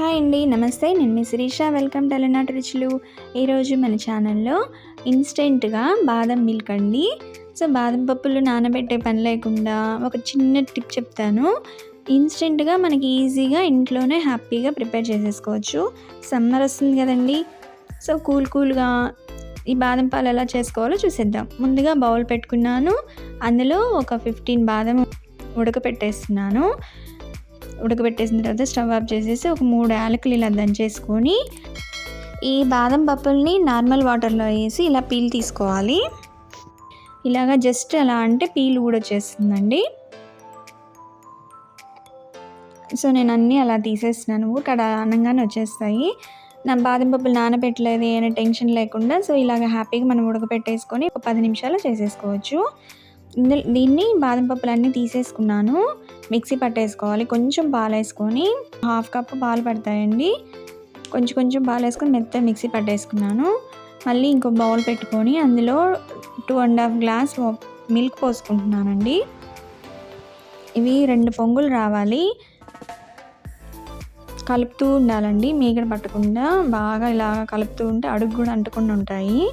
Hi అండి నమస్తే. నేను మీ శిరీష. వెల్కమ్ టు అలనాటి రుచులు. ఈరోజు మన ఛానల్లో ఇన్స్టెంట్గా బాదం మిల్క్ అండి. సో బాదం పప్పులు నానబెట్టే పని లేకుండా ఒక చిన్న టిప్ చెప్తాను. ఇన్స్టెంట్గా మనకి ఈజీగా ఇంట్లోనే హ్యాపీగా ప్రిపేర్ చేసేసుకోవచ్చు. సమ్మర్ వస్తుంది కదండి. సో కూల్ కూల్గా ఈ బాదం పాలు ఎలా చేసుకోవాలో చూసేద్దాం. ముందుగా బౌల్ పెట్టుకున్నాను. అందులో ఒక ఫిఫ్టీన్ బాదం ఉడకపెట్టేస్తున్నాను. ఉడకబెట్టేసిన తర్వాత స్టవ్ ఆఫ్ చేసేసి ఒక మూడు యాలకులు ఇలా దంచేసుకొని ఈ బాదం పప్పుల్ని నార్మల్ వాటర్లో వేసి ఇలా పీల్ తీసుకోవాలి. ఇలాగా జస్ట్ అలా అంటే పీల్ కూడా వచ్చేస్తుందండి. సో నేను అన్నీ అలా తీసేస్తున్నాను. ఇక్కడ అనంగానే వచ్చేస్తాయి. నా బాదం పప్పులు నానబెట్టలేదు అనే టెన్షన్ లేకుండా సో ఇలాగ హ్యాపీగా మనం ఉడకపెట్టేసుకొని ఒక పది నిమిషాలు చేసేసుకోవచ్చు. ఇందులో దీన్ని బాదం పప్పులు అన్నీ తీసేసుకున్నాను. మిక్సీ పట్టేసుకోవాలి. కొంచెం పాలు వేసుకొని హాఫ్ కప్ పాలు పడతాయండి. కొంచెం కొంచెం పాలు వేసుకొని మెత్త మిక్సీ పట్టేసుకున్నాను. మళ్ళీ ఇంకో బౌల్ పెట్టుకొని అందులో two and half glass milk పోసుకుంటున్నానండి. ఇవి రెండు పొంగులు రావాలి. కలుపుతూ ఉండాలండి. మీగడ పట్టకుండా బాగా ఇలా కలుపుతూ ఉంటే అడుగు కూడా అంటకుండా ఉంటాయి.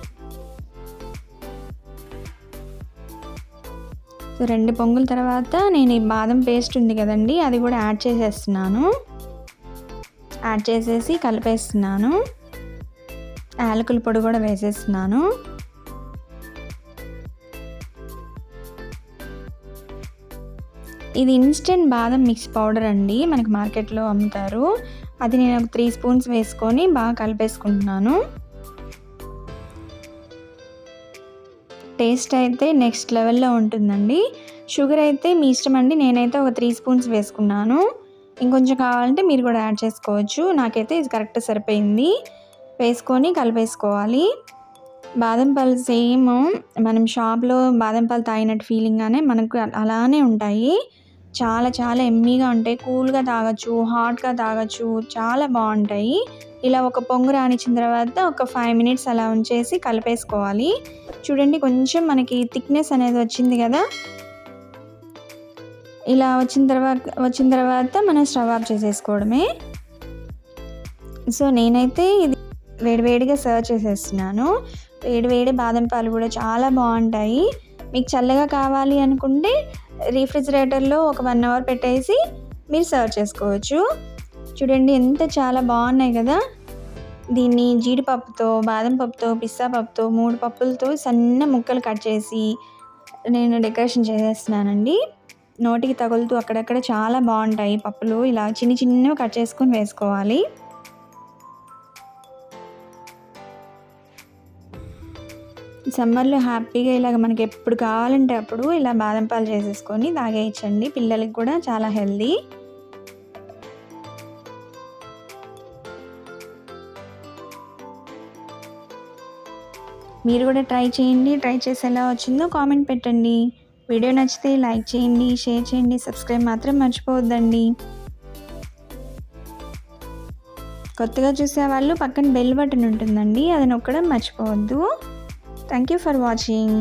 సో రెండు పొంగుల తర్వాత నేను ఈ బాదం పేస్ట్ ఉంది కదండి అది కూడా యాడ్ చేసేస్తున్నాను. యాడ్ చేసేసి కలిపేస్తున్నాను. యాలకుల పొడి కూడా వేసేస్తున్నాను. ఇది ఇన్స్టెంట్ బాదం మిక్స్ పౌడర్ అండి మనకి మార్కెట్లో అమ్ముతారు. అది నేను ఒక త్రీ స్పూన్స్ వేసుకొని బాగా కలిపేసుకుంటున్నాను. టేస్ట్ అయితే నెక్స్ట్ లెవెల్లో ఉంటుందండి. షుగర్ అయితే మీ ఇష్టం అండి. నేనైతే ఒక త్రీ స్పూన్స్ వేసుకున్నాను. ఇంకొంచెం కావాలంటే మీరు కూడా యాడ్ చేసుకోవచ్చు. నాకైతే ఇది కరెక్ట్ సరిపోయింది. వేసుకొని కలిపేసుకోవాలి. బాదం పాలు సేమ్ మనం షాప్లో బాదం పాలు తాగినట్టు ఫీలింగ్గానే మనకు అలానే ఉంటాయి. చాలా చాలా ఎమ్మీగా ఉంటాయి. కూల్గా తాగొచ్చు హాట్గా తాగొచ్చు చాలా బాగుంటాయి. ఇలా ఒక పొంగు రానిచ్చిన తర్వాత ఒక ఫైవ్ మినిట్స్ అలా ఉంచేసి కలిపేసుకోవాలి. చూడండి కొంచెం మనకి థిక్నెస్ అనేది వచ్చింది కదా. ఇలా వచ్చిన తర్వాత వచ్చిన తర్వాత మనం స్టవ్ ఆఫ్ చేసేసుకోవడమే. సో నేనైతే ఇది వేడివేడిగా సర్వ్ చేసేస్తున్నాను. వేడివేడి బాదం పాలు కూడా చాలా బాగుంటాయి. మీకు చల్లగా కావాలి అనుకుంటే రిఫ్రిజిరేటర్లో ఒక వన్ అవర్ పెట్టేసి మీరు సర్వ్ చేసుకోవచ్చు. చూడండి ఎంత చాలా బాగున్నాయి కదా. దీన్ని జీడిపప్పుతో బాదం పప్పుతో పిస్తా పప్పుతో మూడు పప్పులతో సన్న ముక్కలు కట్ చేసి నేను డెకరేషన్ చేసేస్తున్నానండి. నోటికి తగులుతూ అక్కడక్కడ చాలా బాగుంటాయి పప్పులు. ఇలా చిన్న చిన్నవి కట్ చేసుకొని వేసుకోవాలి. సమ్మర్లో హ్యాపీగా ఇలాగ మనకి ఎప్పుడు కావాలంటే అప్పుడు ఇలా బాదం పాలు చేసేసుకొని తాగేయచ్చండి. పిల్లలకి కూడా చాలా హెల్దీ. మీరు కూడా ట్రై చేయండి ట్రై చేసి ఎలా వచ్చిందో కామెంట్ పెట్టండి. వీడియో నచ్చితే లైక్ చేయండి షేర్ చేయండి సబ్స్క్రైబ్ మాత్రం మర్చిపోవద్దండి. కొత్తగా చూసే వాళ్ళు పక్కన బెల్ బటన్ ఉంటుందండి అది నొక్కడం మర్చిపోవద్దు. Thank you for watching